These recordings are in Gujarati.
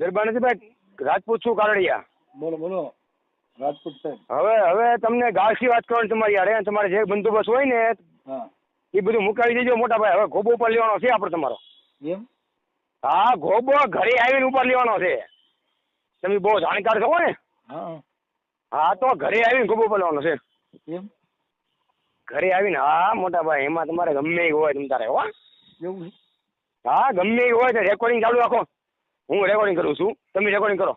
ગરબા નથી ભાઈ. રાજપૂત છું કારડિયા. બોલો બોલો. રાજપૂત સાહેબ. હવે હવે તમને ગાળથી વાત કરવાની તમારી યાર. તમારે જે બંદોબસ્ત હોય ને એ બધું મુકાવી દેજો મોટા ભાઈ. હવે ગોબો ઉપર લેવાનો છે આપણે તમારો. એમ? હા ગોબો ઘરે આવીને ઉપર લેવાનો છે. તમે બહુ જાણકાર છો ને. હા. તો ઘરે આવીને ગોબો ઉપર લેવાનો છે. એમ? ઘરે આવીને હા મોટા ભાઈ એમાં તમારે ગમે એ હોય તમ તારે હો. હા ગમે એ હોય તો રેકોર્ડિંગ ચાલુ રાખો. હું રેકોર્ડિંગ કરું છું. તમે રેકોર્ડિંગ કરો.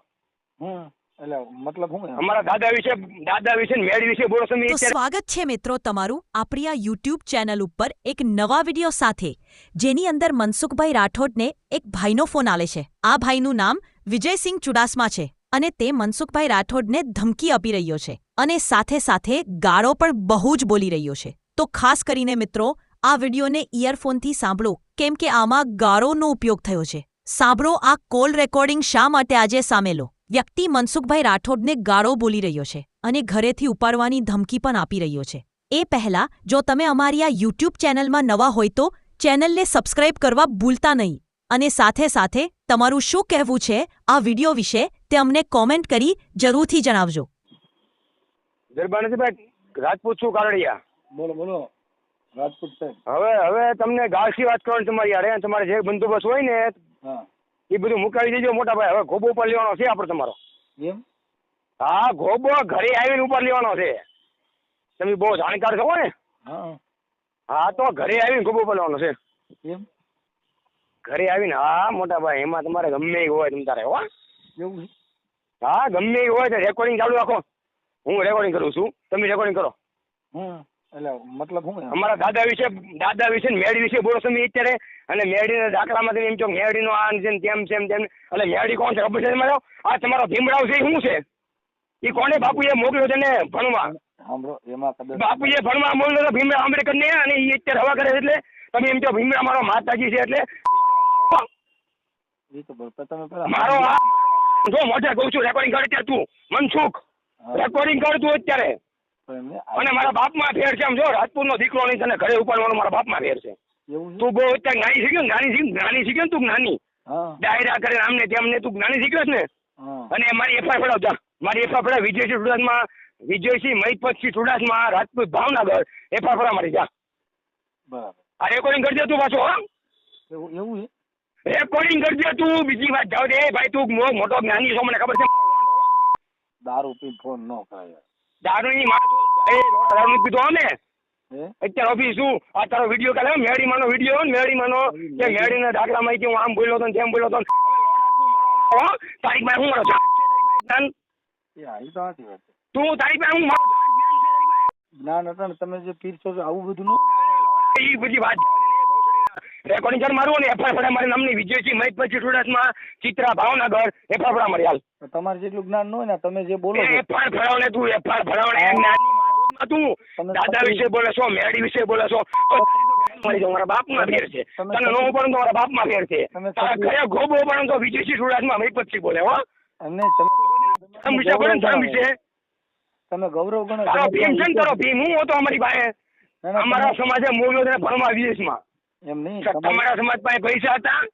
હમ એટલે મતલબ શું અમારા દાદા વિશે દાદા વિશે ને વિશે બોલો તમે તો સ્વાગત છે મિત્રો તમારું આપણી આ યુટ્યુબ ચેનલ ઉપર એક નવા વીડિયો સાથે જેની અંદર મનસુખભાઈ રાઠોડને એક ભાઈનો ફોન આલે છે. આ ભાઈનું નામ વિજયસિંહ ચુડાસમા છે અને તે મનસુખભાઈ રાઠોડને ધમકી આપી રહ્યો છે અને સાથે સાથે ગાળો પણ બહુ જ બોલી રહ્યો છે. તો ખાસ કરીને મિત્રો આ વિડીયોને ઇયરફોનથી સાંભળો કેમ કે આમાં ગાળોનો ઉપયોગ થયો છે. સાંભળો આ કોલ રેકોર્ડિંગ શા માટે આજે સામેલો? વ્યક્તિ મનસુખભાઈ રાઠોડને ગાળો બોલી રહ્યો છે અને ઘરેથી ઉપાડવાની ધમકી પણ આપી રહ્યો છે. એ પહેલા જો તમે અમારી આ યુટ્યુબ ચેનલમાં નવા હોય તો ચેનલને સબસ્ક્રાઇબ કરવા ભૂલતા નહીં. અને સાથે સાથે તમારું શું કહેવું છે આ વીડિયો વિશે તે અમને કોમેન્ટ કરી જરૂરથી જણાવજો. રાજપૂત છું કારડિયા. બોલો બોલો. રાજપૂત સાહેબ. હવે હવે તમને ગાળથી વાત કરવાની તમારી યાર તમારે જે બંદોબસ્ત હોય ને હા. એ બધું મુકાવી દેજો મોટા ભાઈ. હવે ગોબો ઉપર લેવાનો છે આપણે તમારો. એમ? હા ગોબો ઘરે આવીને ઉપર લેવાનો છે. તમે બહુ જાણકાર છો ને? હા. હા તો ઘરે આવીને ગોબો ઉપર લેવાનો છે. એમ? ઘરે આવીને હા મોટા ભાઈ એમાં તમારે ગમે એ હોય તમ તારે હો. એવું હા ગમે એ હોય તો રેકોર્ડિંગ ચાલુ રાખો. હું રેકોર્ડિંગ કરું છું. તમે રેકોર્ડિંગ કરો. હમ એટલે મતલબ શું અમારા દાદા વિશે દાદા વિશે મેળી વિશે બોલો તમે અત્યારે. અને મેળીના દાખલામાં તમે એમ કહો મેળીનો આ છે તેમ છે તેમ. એટલે મેળી કોણ છે? ખબર છે તમારો? આ તમારો ભીમરાવ છે શું છે? એ કોને બાપુએ મોકલ્યો છે ને ભણવા? સાંભળો એમાં કદાચ બાપુએ ભણવા મોકલ્યો તો ભીમરાવ આંબેડકર ને અને એ અત્યારે હવા કરે છે એટલે તમે એમ કહો ભીમરાવ મારો માતાજી છે એટલે એ તો તમે પેલા મારો આ જો મોઢે કહું છું રેકોર્ડિંગ કરે ત્યાં તું. મનસુખ રેકોર્ડિંગ કર તું અત્યારે. અને મારા બાપમાં ફેર છે આમ જો રાજપૂતનો દીકરો નહીં તને ઘરે ઉપાડવાનો મારા બાપમાં ફેર છે. તું બહુ અત્યારે જ્ઞાની શીખ્યો ને શીખ જ્ઞાની શીખ્યો ને તું જ્ઞાની ડાયરા કરે આમને તેમને તું જ્ઞાની શીખ્યો ને? અને મારી એફઆઈઆર ફડાવતા મારી એફઆઈ ફડાવ વિજયસિંહ ચુડાસમા વિજયસિંહ મહિપતસિંહ ચુડાસમા રાજપૂત ભાવનગર એફઆઈ ફડાવ મારી જા. આ રેકોર્ડિંગ કરજે તું પાછો એવું રેકોર્ડિંગ કરજે તું બીજી વાત જાવ દે. ભાઈ તું મો- મોટો જ્ઞાની છો મને ખબર છે. દારૂ પી ફોન ન કરાય. દારૂની માં એ હો ને હે? અત્યારે ઓફિસ શું આ તારો વીડિયો કાલે મેડીમાંનો વીડિયો મેડીમાંનો કે મેડીના દાખલામાં કે હું આમ બોલ્યો હતો તેમ બોલ્યો હતો તારીખમાં હું. મારો તો મારો જ્ઞાન? જ્ઞાન ને તમે જે પીરશો છો આવું બધું ન એ બધી વાત રેકોર્ડિંગ કર મારું ને એફાફડા ફડા મારી નામની વિજયસિંહ પછી સુરતમાં ચિત્રા ભાવનગર એફઆર ફડા મારી હાલ. તમારે જેટલું જ્ઞાન ન હોય ને તમે જે બોલો એફાર ફડાવ તું એફઆર ફડાવ ને જ્ઞાનની વાતમાં તું. દાદા વિશે બોલે છો મેડી વિશે બોલે છો. મળી બાપમાં ફેર છે. તને નો પડે તો મારા બાપમાં ફેર છે. તારા ઘરે ગોબો પડે તો વિજયસિંહ સુરતમાં મહિપતસિંહ બોલે હો. એમને ધર્મ વિશે બોલે ધર્મ વિશે. તમે ગૌરવ ગણો તારો ભીમ છે તારો ભીમ? હું હતો અમારી પાસે. ના, ના, અમારા તમે- સમાજે મોકલ્યો તને ભણવા વિદેશમાં. એમ નહીં તમારા સમાજ પાસે પૈસા હતા?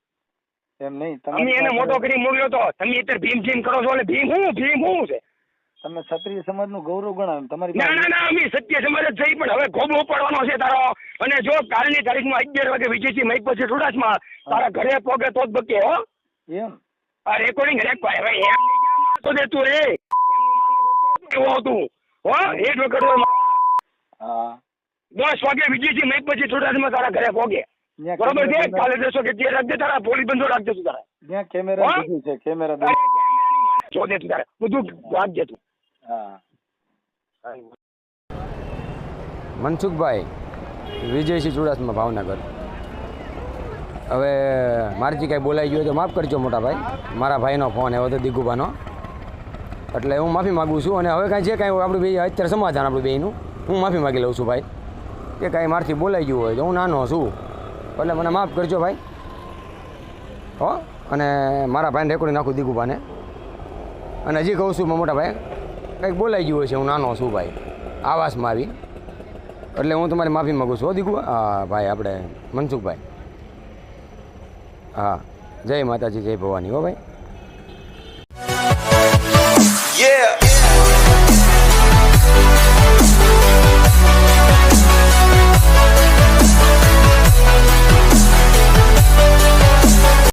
એમ નહીં તમે એને મોટો કરી મોકલ્યો તો. તમે અત્યારે ભીમ ભીમ કરો છો એટલે ભીમ હું? ભીમ હું છે? તમે ક્ષત્રિય સમાજનું ગૌરવ ગણાવ તમારી ના ના ના અમે સત્ય સમાજ જ થઈ પણ હવે ગોબો પડવાનો છે તારો. અને જો કાલની તારીખમાં અગિયાર વાગે વિજયસિંહ મહિક પછી સુરતમાં તારા ઘરે પોગે તો જ બકે હો. એમ? આ રેકોર્ડિંગ રેક ભાઈ હવે એમ માણસો દે તું રે. તો કેવો હતું હો એક વખત હા. દસ વાગે વિજયસિંહ મહિક પછી સુરતમાં તારા ઘરે પોગે. બરોબર છે? કાલે દેશો કે તે રાખજે તારા પોલીસ બંધો રાખજે તું તારા. ત્યાં કેમેરા છે કેમેરા તારે બધું. કેમેરાની તું તારે. બધું તું. મનસુખભાઈ, વિજયસિંહ ચુડાસમા, ભાવનગર. હવે મારથી કાંઈ બોલાઈ ગયું તો માફ કરજો મોટા ભાઈ. મારા ભાઈનો ફોન એવો તો દીગુભાનો. એટલે હું માફી માગું છું અને હવે કાંઈ જે કાંઈ આપણું બે, અત્યારે સમાધાન આપણું બેનું હું માફી માગી લઉં છું ભાઈ. કે કાંઈ મારથી બોલાઈ ગયું હોય તો હું નાનો છું. એટલે મને માફ કરજો ભાઈ. હો? અને મારા ભાઈને રેકોર્ડિંગ નાખું દીગુભાને. અને હજી કહું છું મોટા ભાઈ કંઈક બોલાઈ ગયું છે, હું નાનો છું ભાઈ. આવાસમાં આવી એટલે હું તમારી માફી માગું છું દીકુ. હા, ભાઈ, આપણે મનસુખભાઈ. હા, જય માતાજી, જય ભવાની, હો ભાઈ. Yeah!